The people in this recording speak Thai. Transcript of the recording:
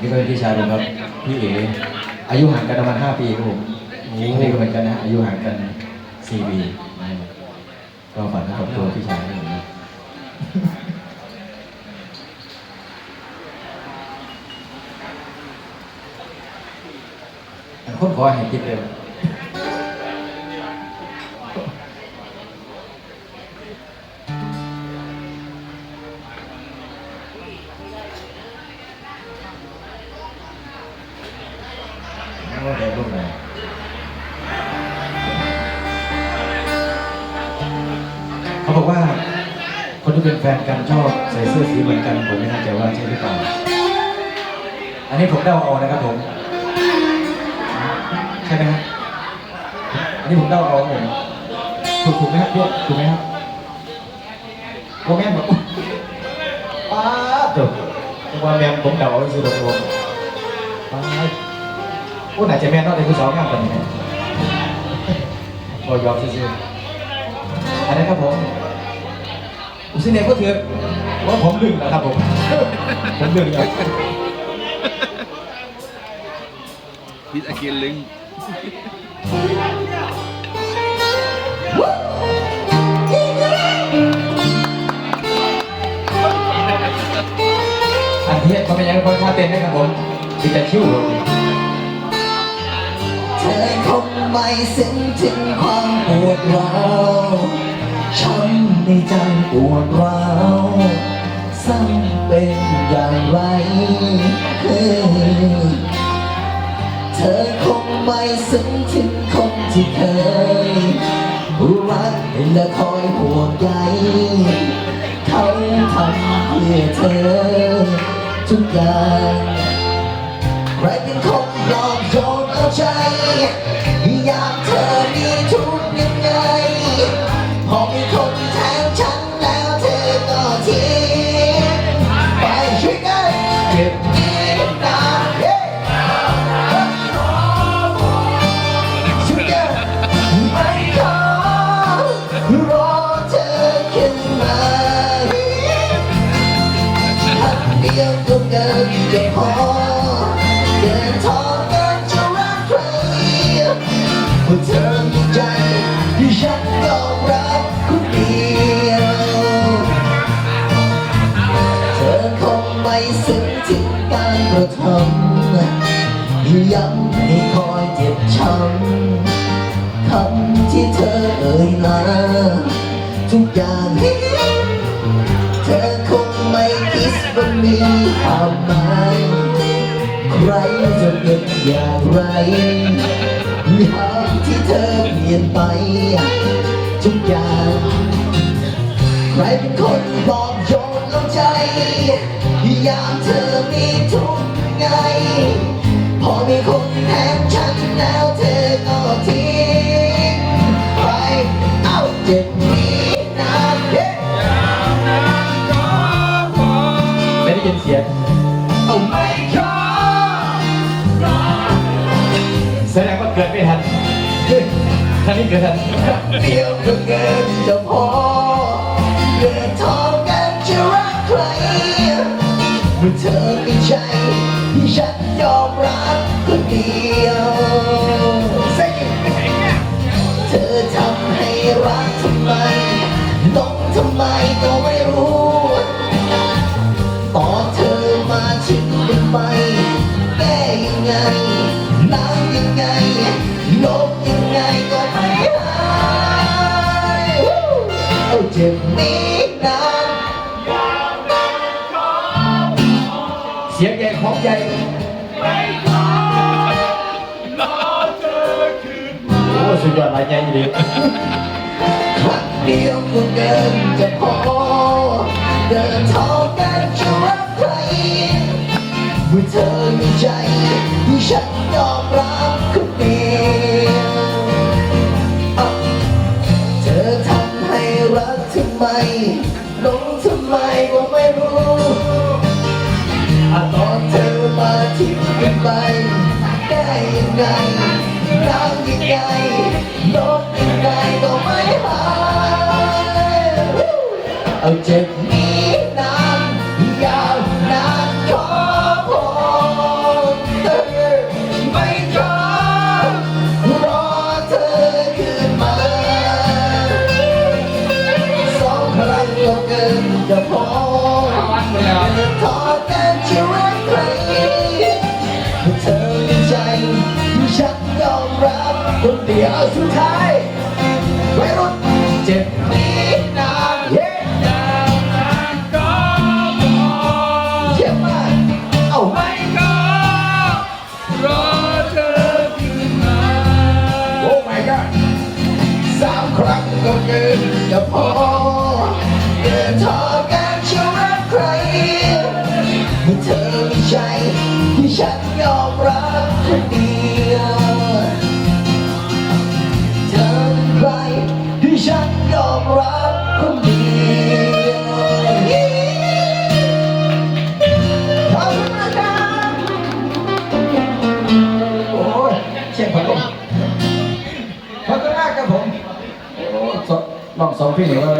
นี่ก็เป็นพี่ชายผมครับพี่เอ๋อายุห่างกันประมาณห้าปีครับผมนี่ก็เหมือนกันนะอายุห่างกันสี่ปีนะครับก็ฝากให้กับตัวพี่ชายให้ผมนะคนขอให้คิดเร็ว บอกว่า คนที่เป็นแฟนกันชอบใส่เสื้อสีเหมือนกันผมไม่แน่ใจว่าใช่หรือเปล่า อันนี้ผมเดาเอานะครับผม ใช่ไหมครับอันนี้ผมเดาเอาผมถูกถูกไหมครับพี่ถูกไหมครับโมแม่นบอกป้าดถูกว่าแม่นผมเดาเอาสิถูกผมป้าดผู้ไหนจะแม่นเนอกในผู้สองงามกันนี้บอยอมซื่อๆอันนี้ครับผม อุซิเน่ก็ถือว่าผมลืมแล้วครับผม ผมลืมแล้วพิษอากินลิงอันที่เขาเป็นยังคนท่าเต้นนะครับผมดิจะชิวลงเธอคงไม่ซึ้งถึงความปวดร้าว ช้ำในใจปวดร้าวซ้ำเป็นอย่างไรเธอคงไม่ซึ้งถึงคนที่เคยรักและคอยห่วงใยเขาทำเพื่อเธอทุกอย่างใครเป็นคนหลอกโยนเอาใจ พอมีคนแทนฉันแล้วเธอก็ทิ้งไปช่วยกันเก็บนิดนานเฮ้ช่วยกันไม่ขอรอเธอขึ้นมาครั้งเดียวก็เกินจะพอเกินทองกินจะรักใครเมื่อเธอ การะทำย้ำให้คอยเจ็บช้ำคำที่เธอเอ่ยมาทุกอย่างเธอคงไม่คิดว่ามีความหมายใครจะเป็นอย่างไรยามที่เธอเปลี่ยนไป ทุกอย่างใครเป็นคนบอกโยนลงใจ ยามเธอมีทุก ยินเสียงเอาไม่ขอแสดงว่าเกิดไม่ทันเฮ้ยท่านี้เกิดทันเดียวก็เกินจะพอเกินทองกันจะรักใครเมื่อเธอมีใจที่ฉันยอมรับคนเดียวเซ่เธอทำให้รักทำไมต้องทำไมก็ไม่รู้ เอาเจ็บนี้นานเสียงใหญ่ของใหญ่โอ้สุดยอดหลายใหญ่ดีครั้งเดียวก็เกินจะพอเดินทางกันจะรักใครเมื่อเธอมีใจที่ฉันยอ ทำไมหลงทำไมก็ไม่รู้อาตอนเธอมาทิ้งกันไป ได้ยังไงล้างยังไงลบยังไงก็ไม่หายเอาเจ็บ ขอแต่ช่วยใครเธอในใจที่ฉันยอมรับคนเดียวสุดท้ายไว้รุ่เจ็บนี้นานเย้เยี่ยมมากเอาไม่ก็รอเธอคืนมาโอ้ my god สามครั้งก็เกินจะพอ ลมขอบคุณมากครับผมโอ้สองลองสองพี่หนึ่งแล้ว